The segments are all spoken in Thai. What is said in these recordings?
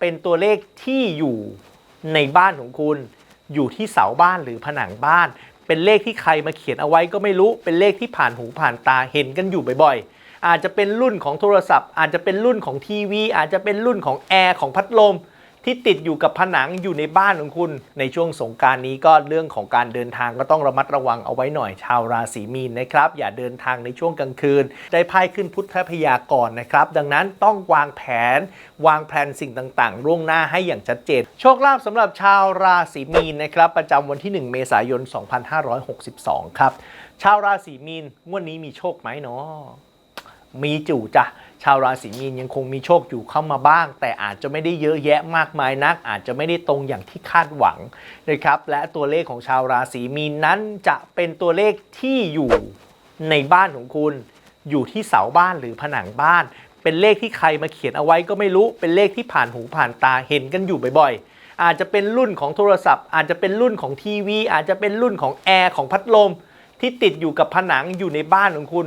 เป็นตัวเลขที่อยู่ในบ้านของคุณ อยู่ที่เสาบ้านหรือผนังบ้าน เป็นเลขที่ใครมาเขียนเอาไว้ก็ไม่รู้เป็นเลขที่ผ่านหูผ่านตาเห็นกันอยู่บ่อยๆ อาจจะเป็นรุ่นของโทรศัพท์ อาจจะเป็นรุ่นของทีวี อาจจะเป็นรุ่นของแอร์ของพัดลม ที่ติดอยู่กับผนังอยู่ในบ้านของคุณ ในช่วงสงการนี้ก็เรื่องของการเดินทางก็ต้องระมัดระวังเอาไว้หน่อยชาวราศีมีนนะครับ อย่าเดินทางในช่วงกลางคืน ได้ไพ่ขึ้นพุทธพยากรนะครับ ดังนั้นต้องวางแผน วางแผนสิ่งต่างๆล่วงหน้าให้อย่างชัดเจน โชคลาภสำหรับชาวราศีมีนนะครับประจำวันที่ 1 เมษายน 2562 ครับชาวราศีมีนงวดนี้มีโชคไหมเนาะ มีจู่จ้ะชาวราศีมีนยังคงมีโชคอยู่เข้ามาบ้าง แต่อาจจะไม่ได้เยอะแยะมากมายนัก อาจจะไม่ได้ตรงอย่างที่คาดหวังนะครับและตัวเลขของชาวราศีมีนนั้นจะเป็นตัวเลขที่อยู่ในบ้านของคุณ อยู่ที่เสาบ้านหรือผนังบ้าน เป็นเลขที่ใครมาเขียนเอาไว้ก็ไม่รู้เป็นเลขที่ผ่านหูผ่านตาเห็นกันอยู่บ่อยๆ อาจจะเป็นรุ่นของโทรศัพท์ อาจจะเป็นรุ่นของทีวี อาจจะเป็นรุ่นของแอร์ของพัดลมที่ติดอยู่กับผนังอยู่ในบ้านของคุณ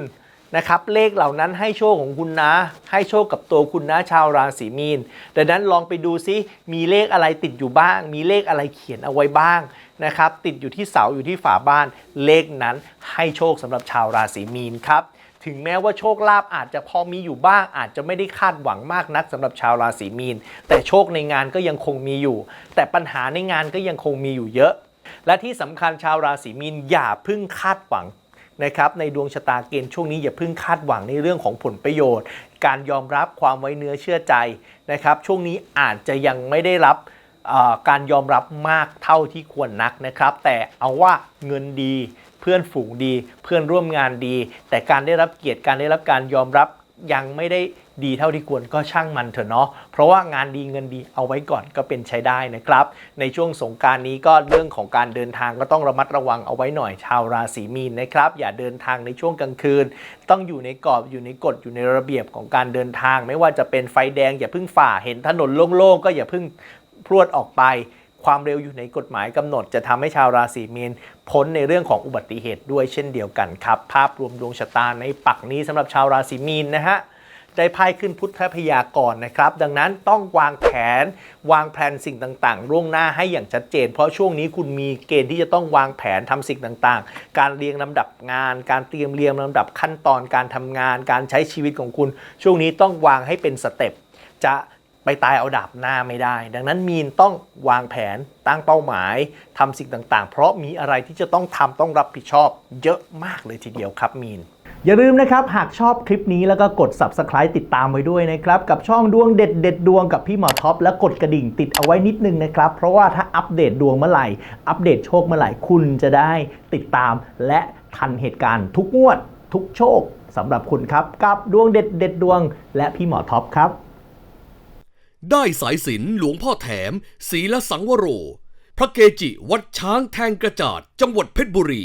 นะครับเลขเหล่านั้นให้โชคของคุณนะ ให้โชคกับตัวคุณนะชาวราศีมีนดังนั้นลองไปดูซิมีเลขอะไรติดอยู่บ้าง มีเลขอะไรเขียนเอาไว้บ้างนะครับติดอยู่ที่เสาอยู่ที่ฝาบ้าน เลขนั้นให้โชคสำหรับชาวราศีมีนครับถึงแม้ว่าโชคลาภอาจจะพอมีอยู่บ้าง อาจจะไม่ได้คาดหวังมากนักสำหรับชาวราศีมีน แต่โชคในงานก็ยังคงมีอยู่ แต่ปัญหาในงานก็ยังคงมีอยู่เยอะ และที่สำคัญชาวราศีมีนอย่าพึ่งคาดหวัง นะครับในดวงชะตาเกณฑ์ช่วงนี้อย่าเพิ่งคาดหวังในเรื่องของผลประโยชน์ การยอมรับความไว้เนื้อเชื่อใจนะครับช่วงนี้อาจจะยังไม่ได้รับการยอมรับมากเท่าที่ควรนักนะครับ แต่เอาว่าเงินดีเพื่อนฝูงดี เพื่อนร่วมงานดี แต่การได้รับเกียรติการได้รับการยอมรับ ยังไม่ได้ดีเท่าที่ควรก็ช่างมันเถอะเนาะเพราะว่างานดีเงินดีเอาไว้ก่อนก็เป็นใช้ได้นะครับ ในช่วงสงการนี้ก็เรื่องของการเดินทางก็ต้องระมัดระวังเอาไว้หน่อยชาวราศีมีนนะครับ อย่าเดินทางในช่วงกลางคืน ต้องอยู่ในกรอบอยู่ในกฎอยู่ในระเบียบของการเดินทาง ไม่ว่าจะเป็นไฟแดงอย่าเพิ่งฝ่าเห็นถนนโล่งๆก็อย่าเพิ่งพรวดออกไป ความเร็วอยู่ในกฎหมายกำหนด จะทำให้ชาวราศีมีนพ้นในเรื่องของอุบัติเหตุด้วยเช่นเดียวกันครับ ภาพรวมดวงชะตาในปักนี้สำหรับชาวราศีมีนนะฮะได้ไพ่ขึ้นพุทธพยากรนะครับ ดังนั้นต้องวางแผน วางแผนสิ่งต่างๆล่วงหน้าให้อย่างชัดเจน เพราะช่วงนี้คุณมีเกณฑ์ที่จะต้องวางแผนทำสิ่งต่างๆ การเรียงลำดับงาน การเตรียมเรียงลำดับขั้นตอนการทำงาน การใช้ชีวิตของคุณ ช่วงนี้ต้องวางให้เป็นสเต็ปจะ ไปตายเอาดาบหน้าไม่ได้ ดังนั้นมีนต้องวางแผนตั้งเป้าหมายทำสิ่งต่างๆ เพราะมีอะไรที่จะต้องทำต้องรับผิดชอบ เยอะมากเลยทีเดียวครับมีน อย่าลืมนะครับ หากชอบคลิปนี้แล้วก็กด subscribe ติดตามไว้ด้วยนะครับ กับช่องดวงเด็ดเด็ดดวงกับพี่หมอท็อปและกดกระดิ่งติดเอาไว้นิดนึงนะครับ เพราะว่าถ้าอัปเดตดวงเมื่อไหร่ อัปเดตโชคเมื่อไหร่คุณจะได้ติดตาม และทันเหตุการณ์ทุกงวด ทุกโชคสำหรับคุณครับกับดวงเด็ดเด็ดดวง และพี่หมอท็อปครับ ได้สายสิญจนหลวงพ่อแถมศีลสังวโร พระเกจิวัดช้างแทงกระจาดจังหวัดเพชรบุรี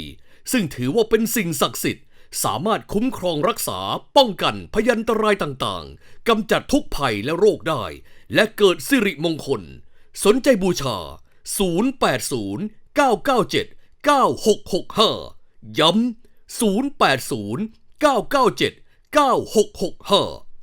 ซึ่งถือว่าเป็นสิ่งศักดิ์สิทธิ์ สามารถคุ้มครองรักษาป้องกันพยันตรายต่างๆกำจัดทุกภัยและโรคได้ และเกิดสิริมงคล สนใจบูชา 080 997 9665 ย้ำ 080 997 9665